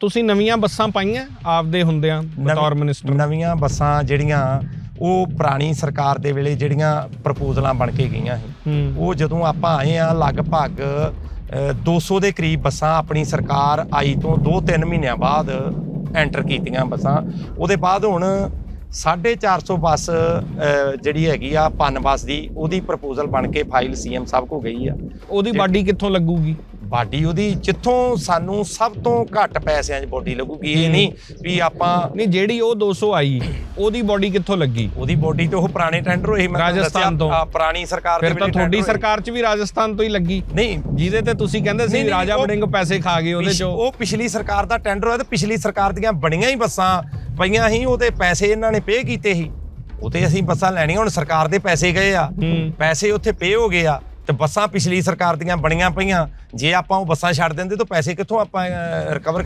ਤੁਸੀਂ ਨਵੀਆਂ ਬੱਸਾਂ ਪਾਈਆਂ ਆਪਦੇ ਹੁੰਦਿਆਂ ਬਤੌਰ ਮਿਨਿਸਟਰ ਨਵੀਆਂ ਬੱਸਾਂ ਜਿਹੜੀਆਂ ਉਹ ਪੁਰਾਣੀ ਸਰਕਾਰ ਦੇ ਵੇਲੇ ਜਿਹੜੀਆਂ ਪ੍ਰਪੋਜ਼ਲਾਂ ਬਣ ਕੇ ਗਈਆਂ ਸੀ। ਉਹ ਜਦੋਂ ਆਪਾਂ ਆਏ ਆ ਲਗਭਗ ਅ, 200 ਦੇ ਕਰੀਬ ਬੱਸਾਂ ਆਪਣੀ ਸਰਕਾਰ ਆਈ ਤੋਂ 2-3 ਮਹੀਨਿਆਂ ਬਾਅਦ ਐਂਟਰ ਕੀਤੀਆਂ ਬੱਸਾਂ। ਉਹਦੇ ਬਾਅਦ ਹੁਣ 450 ਬੱਸ ਜਿਹੜੀ ਹੈਗੀ ਆ ਪਨ ਬੱਸ ਦੀ ਉਹਦੀ ਪ੍ਰਪੋਜ਼ਲ ਬਣ ਕੇ ਫਾਈਲ ਸੀਐਮ ਸਾਹਿਬ ਕੋ ਗਈ ਆ। ਉਹਦੀ ਬਾਡੀ ਕਿੱਥੋਂ ਲੱਗੂਗੀ? ਬਾਡੀ ਉਹਦੀ ਜਿੱਥੋਂ ਸਾਨੂੰ ਸਭ ਤੋਂ ਘੱਟ ਪੈਸਿਆਂ 'ਚ ਬੋਡੀ ਲੱਗੂਗੀ ਇਹ ਨਹੀਂ ਵੀ ਆਪਾਂ ਨਹੀਂ ਜਿਹੜੀ ਉਹ 200 ਆਈ ਉਹਦੀ ਬਾਡੀ ਕਿੱਥੋਂ ਲੱਗੀ? ਉਹਦੀ ਬੋਡੀ ਤੇ ਉਹ ਪੁਰਾਣੇ ਟੈਂਡਰ ਹੋਏ ਮੈਂ ਤੁਹਾਨੂੰ ਰਾਜਸਥਾਨ ਦੱਸਿਆ, ਤੋਂ। ਆ, ਪੁਰਾਣੀ ਸਰਕਾਰ ਦੇ ਫਿਰ ਤਾਂ ਵੇਲੇ ਤੁਹਾਡੀ tender ਹੋਏ। ਸਰਕਾਰ 'ਚ ਵੀ ਰਾਜਸਥਾਨ ਤੋਂ ਹੀ ਲੱਗੀ। ਨਹੀਂ। ਜਿਹਦੇ ਤੇ ਤੁਸੀਂ ਕਹਿੰਦੇ ਸੀ ਨਹੀਂ, ਰਾਜਾ ਉਹ- ਵੜਿੰਗ ਪੈਸੇ ਖਾ ਗਏ ਉਹਦੇ ਪਿਛ- ਚੋਂ। ਉਹ ਪਿਛਲੀ ਸਰਕਾਰ ਦਾ ਟੈਂਡਰ ਹੋਇਆ ਤੇ ਪਿਛਲੀ ਸਰਕਾਰ ਦੀਆਂ ਬਣੀਆਂ ਹੀ ਬੱਸਾਂ ਪਈਆਂ ਸੀ ਉਹਦੇ ਪੈਸੇ ਇਹਨਾਂ ਨੇ ਪੇ ਕੀਤੇ ਸੀ। ਉਹ ਤੇ ਅਸੀਂ ਬੱਸਾਂ ਲੈਣੀਆਂ ਹੁਣ ਸਰਕਾਰ ਦੇ ਪੈਸੇ ਗਏ ਆ। ਹੂੰ। ਪੈਸੇ ਉੱਥੇ ਪੇ ਹੋ ਗਏ ਆ। ਤੇ ਬੱਸਾਂ ਪਿਛਲੀ ਸਰਕਾਰ ਦੀਆਂ ਬਣੀਆਂ ਪਈਆਂ। ਜੇ ਆਪਾਂ ਉਹ ਬੱਸਾਂ ਛੱਡ ਦਿੰਦੇ ਤਾਂ ਪੈਸੇ ਕਿੱਥੋਂ ਆਪਾਂ ਰਿਕਵਰ ਕਰ